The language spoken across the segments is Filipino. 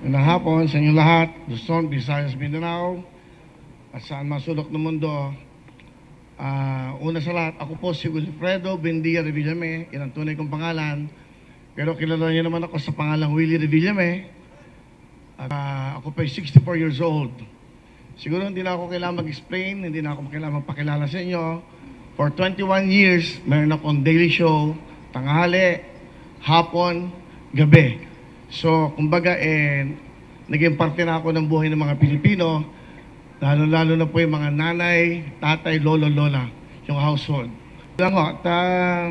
Magandang hapon sa inyo lahat, Luzon, Visayas, Mindanao, at saan masulok ng mundo. Ah, una sa lahat, ako po si Wilfredo Bendia Revillame, yan ang tunay kong pangalan. Pero kilala niyo naman ako sa pangalang Willie Revillame. At ah, ako pa 64 years old. Siguro hindi na ako kailangan mag-explain, hindi na ako kailangan magpakilala sa inyo. For 21 years, meron akong daily show, tanghali, hapon, gabi. So, kumbaga, eh, naging parte na ako ng buhay ng mga Pilipino, lalo-lalo na po yung mga nanay, tatay, lolo, lola, yung household. Lang ho, at ah,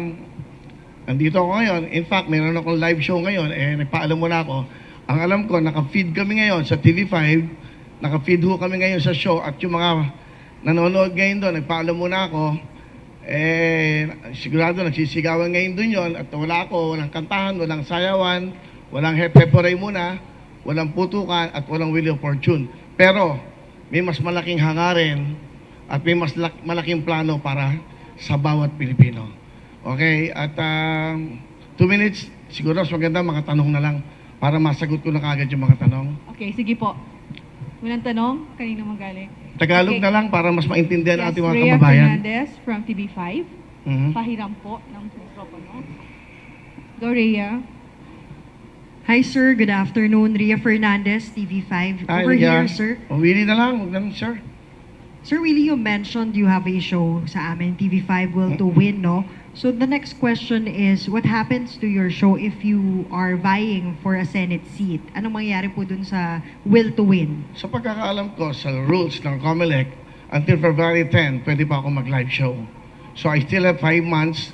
nandito ako ngayon. In fact, meron akong live show ngayon, eh, nagpaalam muna ako. Ang alam ko, naka-feed kami ngayon sa TV5, naka-feed ho kami ngayon sa show, at yung mga nanonood ngayon doon, nagpaalam muna ako, eh, sigurado nagsisigawan ngayon doon yon at wala ako, walang kantahan, walang sayawan, walang hepeporay muna, walang putukan, at walang wheel of fortune. Pero, may mas malaking hangarin at may mas lak- malaking plano para sa bawat Pilipino. Okay? At ah, two minutes, siguro mas maganda mga tanong na lang para masagot ko na kagad yung mga tanong. Okay, sige po. Unang tanong, kanino magaling? Tagalog Okay. na lang para mas maintindihan Yes, ating mga Rhea kababayan. Fernandez from TV5. Mhm. Pahiram po ng mikropono. Go, Rhea. Hi sir, good afternoon. Ria Fernandez, TV5. Hi, Over Ria. here, sir. O, Willie na lang, huwag lang, sir. Sir Willie, you mentioned you have a show sa amin, TV5 Will to Win, no? So the next question is, what happens to your show if you are vying for a Senate seat? Anong mangyayari po dun sa Will to Win? Sa pagkakaalam ko, sa rules ng COMELEC, until February 10, pwede pa ako mag-live show. So I still have 5 months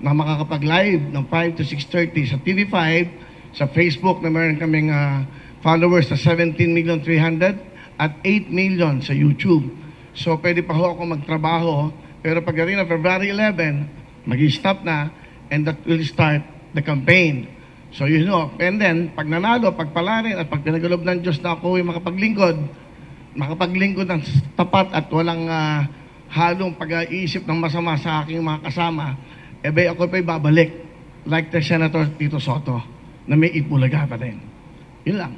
na makakapag-live ng 5 to 6.30 sa TV5, sa Facebook na meron kaming ah, followers na 17,300,000 at 8 million sa YouTube. So pwede pa ho ako magtrabaho, pero pagdating ng February 11, mag-stop na and that will start the campaign. So you know, and then, pag nanalo, pag palarin at pag pinagalob ng Diyos na ako ay makapaglingkod, makapaglingkod ng tapat at walang ah, halong pag-iisip ng masama sa aking mga kasama, eh ba ako pa'y babalik like the Senator Tito Soto na may itbulaga pa din. Yun lang.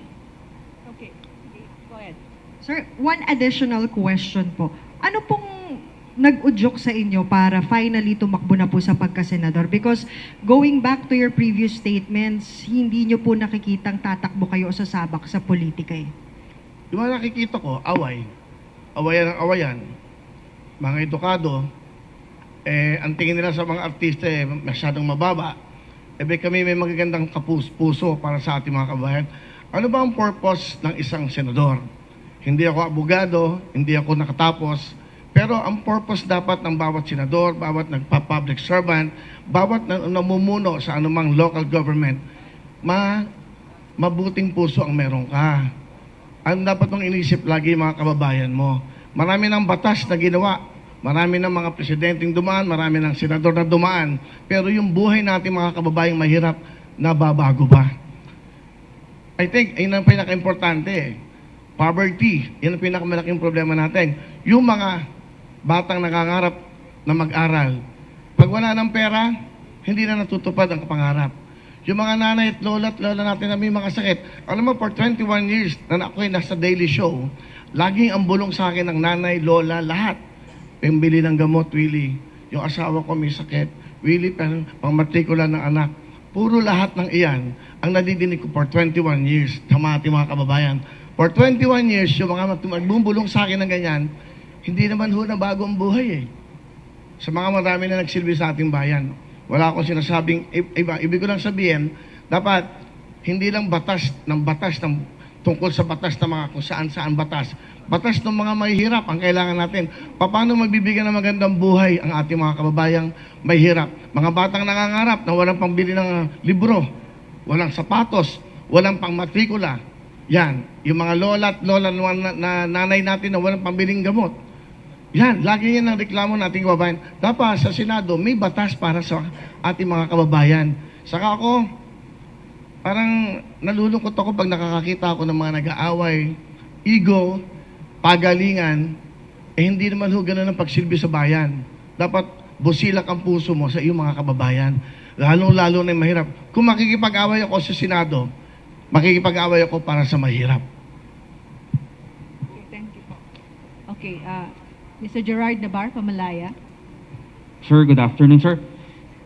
Okay. okay. Go ahead. Sir, one additional question po. Ano pong nag-udyok sa inyo para finally tumakbo na po sa pagkasenador? Because going back to your previous statements, hindi nyo po nakikitang tatakbo kayo sa sabak sa politika eh. Yung mga nakikita ko, away. Awayan ang awayan. Mga edukado, eh, ang tingin nila sa mga artista eh, masyadong mababa. Eh, be, kami may magagandang kapus-puso para sa ating mga kabayan. Ano ba ang purpose ng isang senador? Hindi ako abogado, hindi ako nakatapos, pero ang purpose dapat ng bawat senador, bawat nagpa-public servant, bawat na, namumuno sa anumang local government, ma mabuting puso ang meron ka ang dapat mong inisip lagi mga kababayan mo. Marami ng batas na ginawa. Marami ng mga presidenteng dumaan, marami ng senador na dumaan. Pero yung buhay natin mga kababayang mahirap, nababago ba? I think, yun ang pinaka-importante. Poverty, yun ang pinakamalaking problema natin. Yung mga batang nangangarap na mag-aral, pag wala ng pera, hindi na natutupad ang pangarap. Yung mga nanay at lola at lola natin na may mga sakit. Alam mo, for 21 years na ako'y nasa daily show, laging ang bulong sa akin ng nanay, lola, lahat. Pembili ng gamot, Willie. Yung asawa ko may sakit. Willie, pang pangmatrikula ng anak. Puro lahat ng iyan ang nadidinig ko for 21 years sa mga ating mga kababayan. For 21 years, yung mga magbubulong sa akin ng ganyan, hindi naman ho na bago ang buhay eh sa mga marami na nagsilbi sa ating bayan. Wala akong sinasabing iba. Ibig ko lang sabihin, dapat hindi lang batas ng batas ng tungkol sa batas ng mga kung saan-saan batas. Batas ng mga mahihirap ang kailangan natin. Paano magbibigyan ng magandang buhay ang ating mga kababayang mahihirap? Mga batang nangangarap na walang pambili ng libro, walang sapatos, walang pangmatrikula. Yan, yung mga lola at lola na, na nanay natin na walang pambiling gamot. Yan, lagi yan ang reklamo nating kababayan. Dapat sa Senado, may batas para sa ating mga kababayan. Saka ako, parang nalulungkot ako pag nakakakita ako ng mga nag-aaway, ego, pagalingan, eh hindi naman ho ganun ang pagsilbi sa bayan. Dapat busilak ang puso mo sa iyong mga kababayan. Lalong-lalo na yung mahirap. Kung makikipag-away ako sa Senado, makikipag-away ako para sa mahirap. Okay, thank you po. Okay, uh, Mr. Gerard Nabar, Pamalaya. Sir, good afternoon, sir.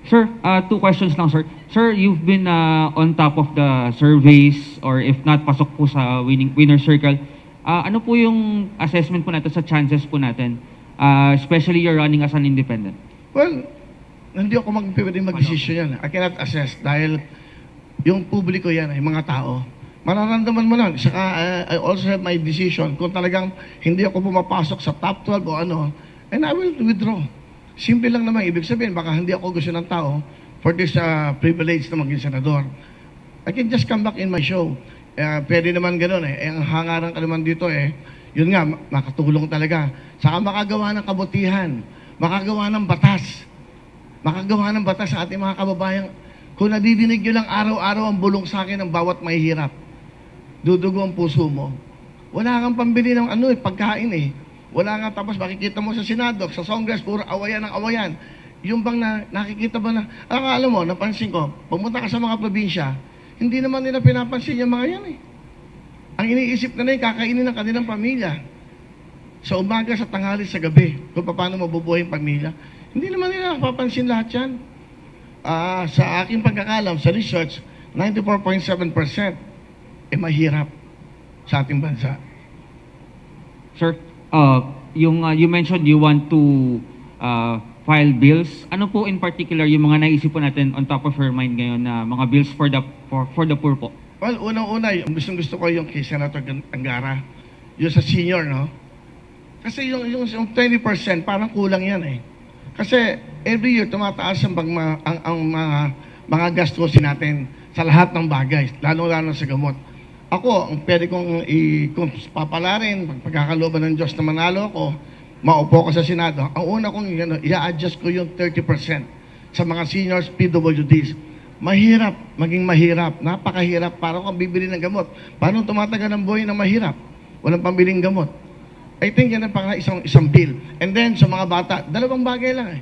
Sir, uh, two questions lang, sir. Sir, you've been uh, on top of the surveys or if not, pasok po sa winning winner circle. Uh, ano po yung assessment po natin sa chances po natin? Uh, especially you're running as an independent. Well, hindi ako magpipwedeng mag-desisyon yan. I cannot assess dahil yung publiko yan ay mga tao. Mararamdaman mo lang. Saka uh, I also have my decision kung talagang hindi ako pumapasok sa top 12 o ano, and I will withdraw. Simple lang naman. Ibig sabihin, baka hindi ako gusto ng tao for this uh, privilege na maging senador. I can just come back in my show. Uh, pwede naman ganun eh. eh. Ang hangaran ka naman dito eh, yun nga, ma- makatulong talaga. Saka makagawa ng kabutihan, makagawa ng batas, makagawa ng batas sa ating mga kababayan. Kung nadidinig nyo lang araw-araw ang bulong sa akin ng bawat may hirap, dudugo ang puso mo. Wala kang pambili ng ano eh, pagkain eh. Wala nga tapos makikita mo sa Senado, sa Congress, puro awayan ng awayan. Yung bang na, nakikita ba na, akala mo, napansin ko, pumunta ka sa mga probinsya, hindi naman nila pinapansin yung mga yan eh. Ang iniisip na na kakainin ng kanilang pamilya. Sa umaga, sa tanghali, sa gabi, kung paano mabubuhay ang pamilya. Hindi naman nila napapansin lahat yan. Ah, sa aking pagkakalam, sa research, 94.7% eh mahirap sa ating bansa. Sir, uh, yung uh, you mentioned you want to uh, file bills. Ano po in particular yung mga naisip po natin on top of your mind ngayon na mga bills for the for, for the poor po? Well, unang-una, gustong gusto ko yung kay Senator Angara, yung sa senior, no? Kasi yung, yung, yung 20%, parang kulang yan eh. Kasi every year, tumataas ang, ang, ang mga, mga gastusin natin sa lahat ng bagay, lalo-lalo sa gamot. Ako, ang pwede kong i, kung papalarin, pag pagkakalooban ng Diyos na manalo ako, maupo ko sa Senado, ang una kong ano, i-adjust ko yung 30% sa mga seniors PWDs. Mahirap, maging mahirap. Napakahirap. Parang kang bibili ng gamot. Paano tumatagal ang buhay na mahirap? Walang pambiling gamot. I think yan ang pang isang, isang bill. And then, sa mga bata, dalawang bagay lang eh.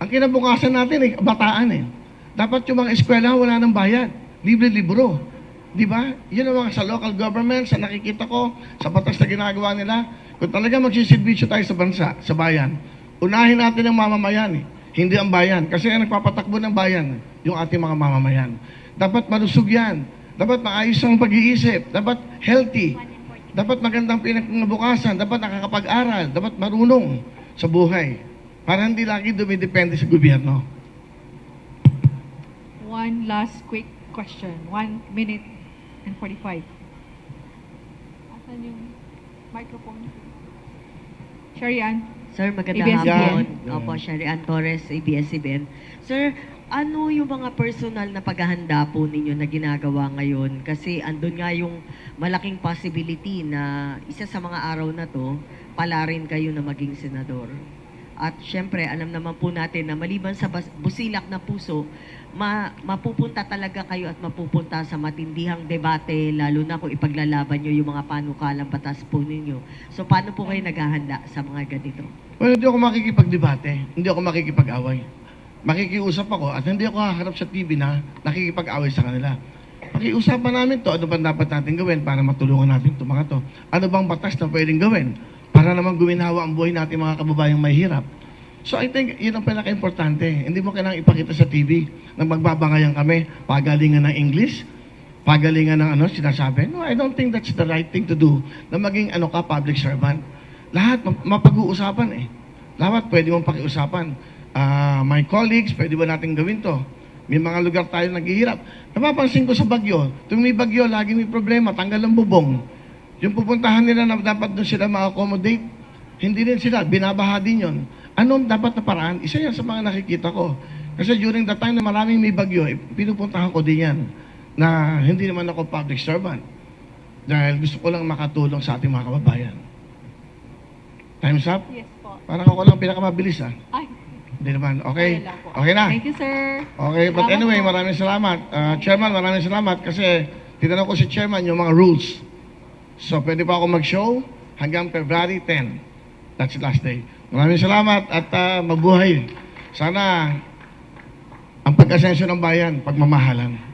Ang kinabukasan natin eh, bataan eh. Dapat yung mga eskwela wala nang bayad. Libre-libro. Di ba? Yun ang mga sa local government, sa nakikita ko, sa batas na ginagawa nila. Kung talaga magsisilbisyo tayo sa bansa, sa bayan, unahin natin ang mamamayan eh. Hindi ang bayan. Kasi ang nagpapatakbo ng bayan, yung ating mga mamamayan. Dapat malusog yan. Dapat maayos ang pag-iisip. Dapat healthy. Dapat magandang pinagbukasan. Dapat nakakapag-aral. Dapat marunong sa buhay. Para hindi lagi dumidepende sa gobyerno. One last quick question. One minute and 45. Asan yung microphone? Sherry Ann? Sir, magandang hapon. Opo, Sherry Ann Torres, ABS-CBN. Sir, ano yung mga personal na paghahanda po ninyo na ginagawa ngayon? Kasi andun nga yung malaking possibility na isa sa mga araw na to, pala rin kayo na maging senador. At syempre, alam naman po natin na maliban sa busilak na puso, ma- mapupunta talaga kayo at mapupunta sa matindihang debate, lalo na kung ipaglalaban nyo yung mga panukalang batas po ninyo. So, paano po kayo naghahanda sa mga ganito? Well, hindi ako makikipagdebate. Hindi ako makikipag-away. Makikiusap ako at hindi ako haharap sa TV na nakikipag-away sa kanila. Pakiusapan namin to, ano ba dapat natin gawin para matulungan natin itong mga to? Ano bang batas na pwedeng gawin para naman guminawa ang buhay natin mga kababayang may hirap? So I think yun ang pinaka-importante. Hindi mo kailangang ipakita sa TV na magbabangayan kami, pagalingan ng English, pagalingan ng ano, sinasabi. No, I don't think that's the right thing to do na maging ano ka, public servant. Lahat ma- mapag-uusapan eh. Lahat pwede mong pakiusapan. Ah, my colleagues, pwede ba natin gawin to? May mga lugar tayo naghihirap. Napapansin ko sa bagyo, tuwing may bagyo, lagi may problema, tanggal ang bubong. Yung pupuntahan nila na dapat doon sila ma-accommodate, hindi rin sila, binabaha din yun. Anong dapat na paraan? Isa yan sa mga nakikita ko. Kasi during the time na maraming may bagyo, eh, pinupuntahan ko din yan na hindi naman ako public servant. Dahil gusto ko lang makatulong sa ating mga kababayan. Time's up? Yes po. Parang ako lang pinakamabilis ah. Ay, Hindi naman. Okay? Okay na? Thank you, sir. Okay, but Salamat anyway, po. maraming salamat. Ah, Chairman, maraming salamat kasi tinanong ko si Chairman yung mga rules. So, pwede pa ako mag-show hanggang February 10. That's the last day. Maraming salamat at ah, mabuhay. Sana ang pag-asensyo ng bayan, pagmamahalan.